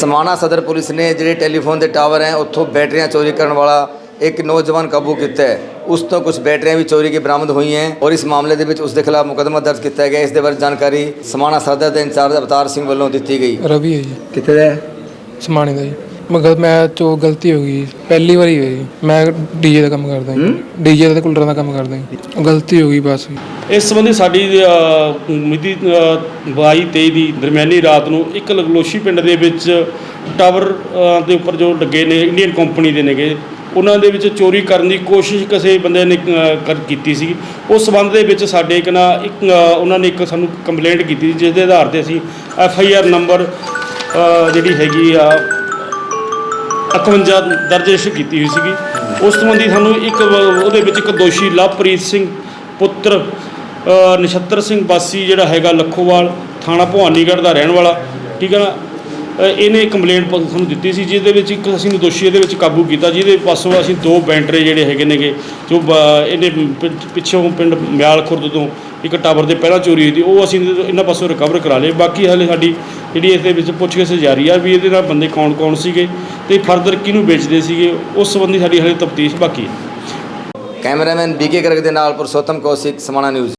ਸਮਾਣਾ ਸਦਰ ਪੁਲਿਸ ਨੇ ਜਿਹੜੇ ਟੈਲੀਫੋਨ ਦੇ ਟਾਵਰ ਹੈ ਉੱਥੋਂ ਬੈਟਰੀਆਂ ਚੋਰੀ ਕਰਨ ਵਾਲਾ ਇੱਕ ਨੌਜਵਾਨ ਕਾਬੂ ਕੀਤਾ ਹੈ। ਉਸ ਤੋਂ ਕੁਝ ਬੈਟਰੀਆਂ ਵੀ ਚੋਰੀ ਕੀ ਬਰਾਮਦ ਹੋਈਆਂ ਹੈ ਔਰ ਇਸ ਮਾਮਲੇ ਦੇ ਵਿੱਚ ਉਸ ਦੇ ਖਿਲਾਫ ਮੁਕੱਦਮਾ ਦਰਜ ਕੀਤਾ ਗਿਆ ਇਸ ਦੇ ਬਾਰੇ ਜਾਣਕਾਰੀ ਸਮਾਣਾ ਸਦਰ ਦੇ ਇੰਚਾਰਜ ਅਵਤਾਰ ਸਿੰਘ ਵੱਲੋਂ ਦਿੱਤੀ ਗਈ। ਰਵੀ ਹੈ ਜੀ। ਕਿੱਥੇ ਦਾ ਸਮਾਣੇ ਦਾ ਜੀ। ਮਗਰ ਮੈਂ ਚੋ ਗਲਤੀ ਹੋ ਗਈ ਪਹਿਲੀ ਵਾਰੀ ਹੋਈ। ਮੈਂ ਡੀਜੇ ਦਾ ਕੰਮ ਕਰਦਾ ਜੀ। ਡੀਜੇ ਦਾ ਤੇ ਕੂਲਰਾਂ ਦਾ ਕੰਮ ਕਰਦਾ ਜੀ। ਗਲਤੀ ਹੋ ਗਈ ਬਸ ਇਸ ਸੰਬੰਧੀ ਸਾਡੀ ਅ, ਮਿਤੀ 22 23 ਦੀ ਦਰਮਿਆਨੀ ਰਾਤ ਨੂੰ ਇੱਕ ਲਗਲੋਸ਼ੀ ਪਿੰਡ ਦੇ ਵਿੱਚ ਟਾਵਰ ਅ, ਦੇ ਉੱਪਰ ਜੋ ਲੱਗੇ ਨੇ ਇੰਡੀਅਨ ਕੰਪਨੀ ਦੇ ਨੇਗੇ ਉਹਨਾਂ ਦੇ ਵਿੱਚ ਚੋਰੀ ਕਰਨ ਦੀ ਕੋਸ਼ਿਸ਼ ਕਿਸੇ ਬੰਦੇ ਨੇ ਅ, ਕਰ ਕੀਤੀ ਸੀ। ਉਸ ਸੰਬੰਧ ਦੇ ਵਿੱਚ ਸਾਡੇ ਇੱਕ ਨਾ ਇੱਕ ਅ, ਉਹਨਾਂ ਨੇ ਇੱਕ ਸਾਨੂੰ ਕੰਪਲੇਂਟ ਕੀਤੀ ਜਿਸ ਦੇ ਆਧਾਰ ਤੇ ਅਸੀਂ ਐਫ ਆਈ ਆਰ ਨੰਬਰ ਅ, ਜਿਹੜੀ ਹੈਗੀ ਆ 51 ਦਰਜ ਕੀਤੀ ਹੋਈ ਸੀਗੀ। ਉਸ ਸੰਬੰਧੀ ਸਾਨੂੰ ਇੱਕ ਉਹਦੇ ਵਿੱਚ ਇੱਕ ਦੋਸ਼ੀ ਲਵਪ੍ਰੀਤ ਸਿੰਘ ਪੁੱਤਰ ਨਛੱਤਰ ਸਿੰਘ ਬਾਸੀ ਜਿਹੜਾ ਹੈਗਾ ਲੱਖੋਵਾਲ ਥਾਣਾ ਭਵਾਨੀਗੜ੍ਹ ਦਾ ਰਹਿਣ ਵਾਲਾ, ਠੀਕ ਹੈ ਨਾ? ਇਹਨੇ ਕੰਪਲੇਂਟ ਪ- ਸਾਨੂੰ ਦਿੱਤੀ ਸੀ, ਜਿਹਦੇ ਵਿੱਚ ਇੱਕ ਅਸੀਂ ਦੋਸ਼ੀ ਇਹਦੇ ਵਿੱਚ ਕਾਬੂ ਕੀਤਾ, ਜਿਹਦੇ ਪਾਸੋਂ ਅਸੀਂ ਦੋ ਬੈਂਟਰੇ ਜਿਹੜੇ ਹੈਗੇ ਨੇਗੇ, ਜੋ ਬ- ਇਹਨੇ ਪਿ- ਪਿੱਛੋਂ ਪਿੰਡ ਮਿਆਲ ਖੁਰਦ ਤੋਂ ਇੱਕ ਟਾਵਰ ਦੇ ਪਹਿਲਾਂ ਚੋਰੀ ਹੋਈ ਸੀ, ਉਹ ਅਸੀਂ ਇਹਨਾਂ ਪਾਸੋਂ ਰਿਕਵਰ ਕਰਾ ਲਏ। ਬਾਕੀ ਹਲੇ ਸਾਡੀ ਜਿਹੜੀ ਇਸ ਦੇ ਵਿੱਚ ਪੁੱਛਗਿੱਛ ਜਾਰੀ ਆ ਵੀ ਇਹਦੇ ਨਾਲ ਬੰਦੇ ਕੌਣ ਕੌਣ ਸੀਗੇ ਤੇ ਫਰਦਰ ਕਿਹਨੂੰ ਵੇਚਦੇ ਸੀਗੇ, ਉਸ ਸੰਬੰਧੀ ਸਾਡੀ ਹਲੇ ਤਫਤੀਸ਼ ਬਾਕੀ ਹੈ। ਕੈਮਰਾਮੈਨ ਬੀਕੇ ਗਰਗ ਦੇ ਨਾਲ ਪੁਰਸ਼ੋਤਮ ਕੌਸ਼ਿਕ, ਸਮਾਣਾ ਨਿਊਜ਼।